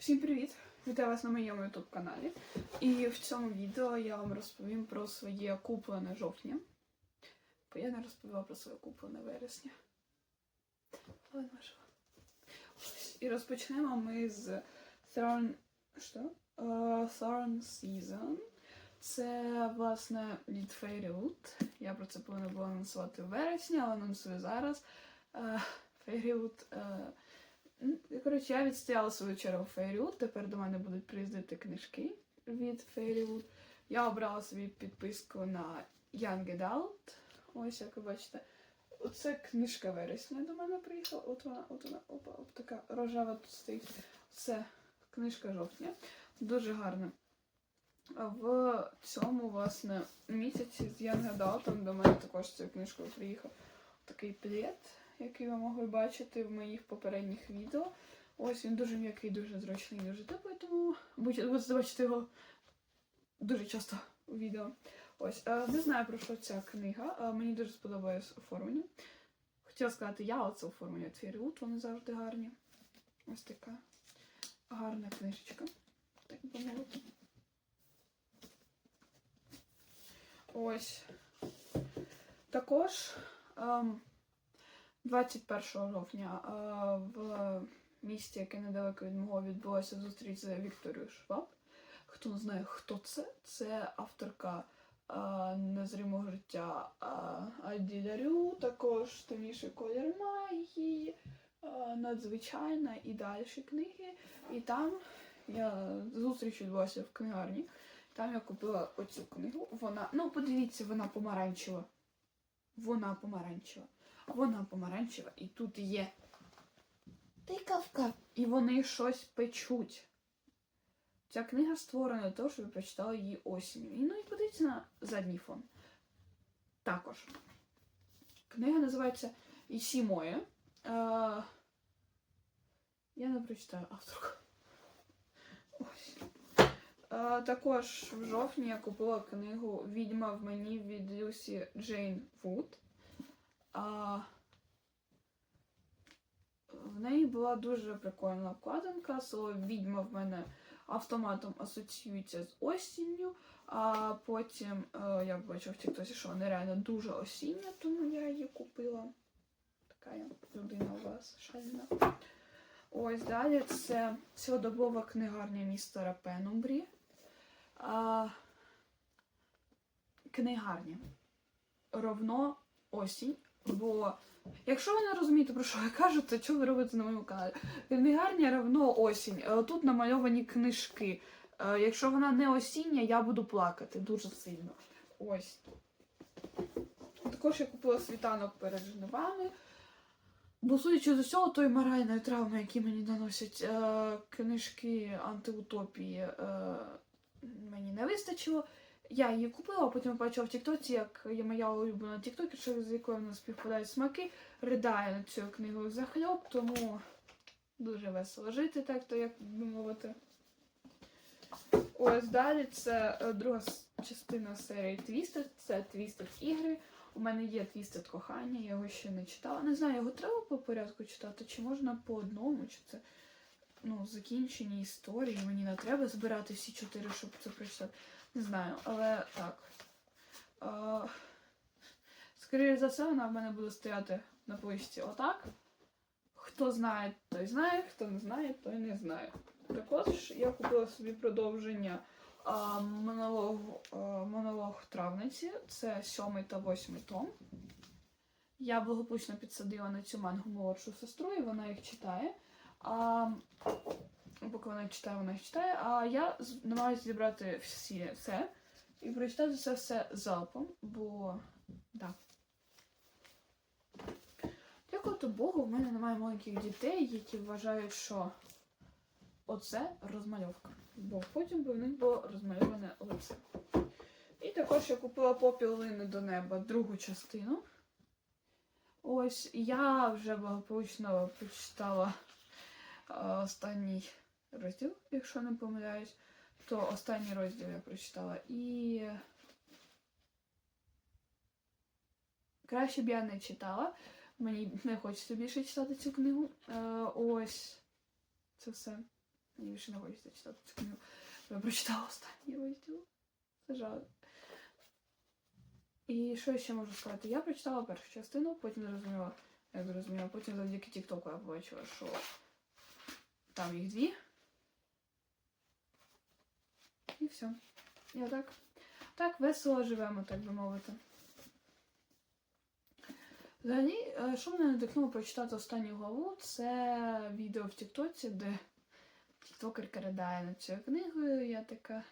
Всім привіт! Вітаю вас на моєму YouTube каналі. І в цьому відео я вам розповім про своє куплене жовтня. Бо я не розповіла про своє куплене вересня. Але важливо. І розпочнемо ми з Thorn... Що? Е, Thorn Season. Це, власне, від Fairywood. Я про це повинна була анонсувати в вересні, але анонсую зараз. Е, Fairywood... е, М, Коротше, я відстояла свою чергу Fairywood, тепер до мене будуть приїздити книжки від Fairywood. Я обрала собі підписку на Young Adult. Ось, як ви бачите. Оце книжка вересня до мене приїхала. От вона, от вона, опа, от така рожева тут стоїть. Це книжка жовтня. Дуже гарна. В цьому, власне, місяці з Young Adult до мене також цією книжкою приїхав такий плед, який ви могли бачити в моїх попередніх відео. Ось він дуже м'який, дуже зручний, дуже теплий, тому будете бачити його дуже часто у відео. Ось, е, не знаю про що ця книга. е, Мені дуже сподобається оформлення. Хотіла сказати, я оце оформлення від Fairywood, вони завжди гарні. Ось така гарна книжечка. Так би. Ось. Також ем, 21 жовтня в місті, яке недалеко від мого, відбулася зустріч з Вікторією Шваб. Хто не знає, хто це? Це авторка незримого життя е, Альділярю, також темніший колір магії, надзвичайна і далі книги. І там я зустріч відбулася в книгарні. Там я купила оцю книгу. Вона, ну подивіться, вона помаранчева. Вона помаранчева. Вона помаранчева, і тут є тикавка. І вони щось печуть. Ця книга створена для того, щоб ви прочитали її осінню. І ну і подивіться на задній фон. Також. Книга називається Ісі моє. Е, я не прочитаю авторку. Ось. Е, також в жовтні я купила книгу Відьма в мені від Люсі Джейн Вуд. А, в неї була дуже прикольна вкладинка. Слово відьма в мене автоматом асоціюється з осінню, а потім е, я бачила в Тіктосі, що вона реально дуже осіння, тому я її купила. Така я людина у вас шальна. Ось далі це цілодобова книгарня містера Пенумбрі. А, книгарня. Ровно осінь. Бо якщо ви не розумієте, про що я кажу, то що ви робите на моєму каналі? Книгарня равно осінь. Е, Тут намальовані книжки. Е, Якщо вона не осіння, я буду плакати дуже сильно. Ось. Також я купила світанок перед жнивами. Бо, судячи з усього, той моральної травми, які мені наносять е, книжки антиутопії, е, мені не вистачило. Я її купила, потім побачила в Тіктоці, як є моя улюблена тіктокерша, з якою в нас співпадають смаки, ридає на цю книгу захльоп, тому дуже весело жити, так то як би мовити. Ось далі це е, друга частина серії Twisted, це Twisted ігри. У мене є Twisted кохання, я його ще не читала. Не знаю, його треба по порядку читати, чи можна по одному, чи це ну, закінчені історії. Мені не треба збирати всі чотири, щоб це прочитати. Не знаю, але так. Е, скоріше за все, вона в мене буде стояти на поличці отак. Хто знає, той знає, хто не знає, той не знає. Також я купила собі продовження а, монологу, а, монолог травниці. Це сьомий та восьмий том. Я благополучно підсадила на цю мангу молодшу сестру, і вона їх читає. А, поки вона читає, вона читає. А я намагаюся зібрати всі все і прочитати це все залпом, бо да. Дякувати Богу, в мене немає маленьких дітей, які вважають, що оце розмальовка. Бо потім би в них було розмальоване лице. І також я купила попіл лини до неба другу частину. Ось я вже благополучно прочитала е, останній розділ, якщо не помиляюсь, то останній розділ я прочитала. І краще б я не читала. Мені не хочеться більше читати цю книгу. Е, ось це все. Мені більше не хочеться читати цю книгу. Я прочитала останній розділ. Це жаль. І що я ще можу сказати? Я прочитала першу частину, потім зрозуміла, як зрозуміла, потім завдяки Тіктоку я побачила, що там їх дві. І все. І отак. Так весело живемо, так би мовити. Взагалі, е, що мене надихнуло прочитати останню главу, це відео в Тіктоці, де тіктокерка ридає над цією книгою. Я така.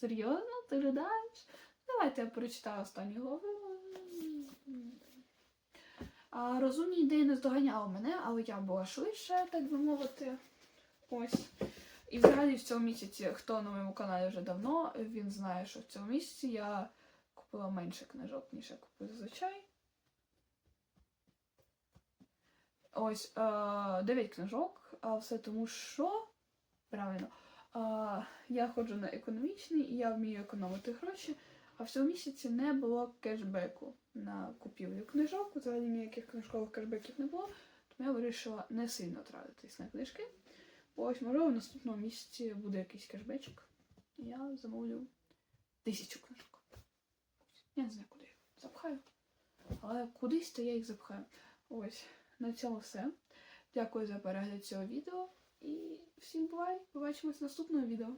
Серйозно, ти ридаєш? Давайте я прочитаю останню главу. А, розумні ідеї не здоганяли мене, але я була швидше, так би мовити. Ось. І взагалі в цьому місяці, хто на моєму каналі вже давно, він знає, що в цьому місяці я купила менше книжок, ніж я купую зазвичай. Ось е, 9 книжок, а все тому, що правильно. е, я ходжу на економічний і я вмію економити гроші, а в цьому місяці не було кешбеку на купівлю книжок. Взагалі ніяких книжкових кешбеків не було, тому я вирішила не сильно тратитись на книжки. Ось, можливо, в наступному місяці буде якийсь кешбечик. Я замовлю тисячу книжок. Я не знаю, куди їх запхаю. Але кудись то я їх запхаю. Ось, на цьому все. Дякую за перегляд цього відео. І всім бувай! Побачимось в наступному відео.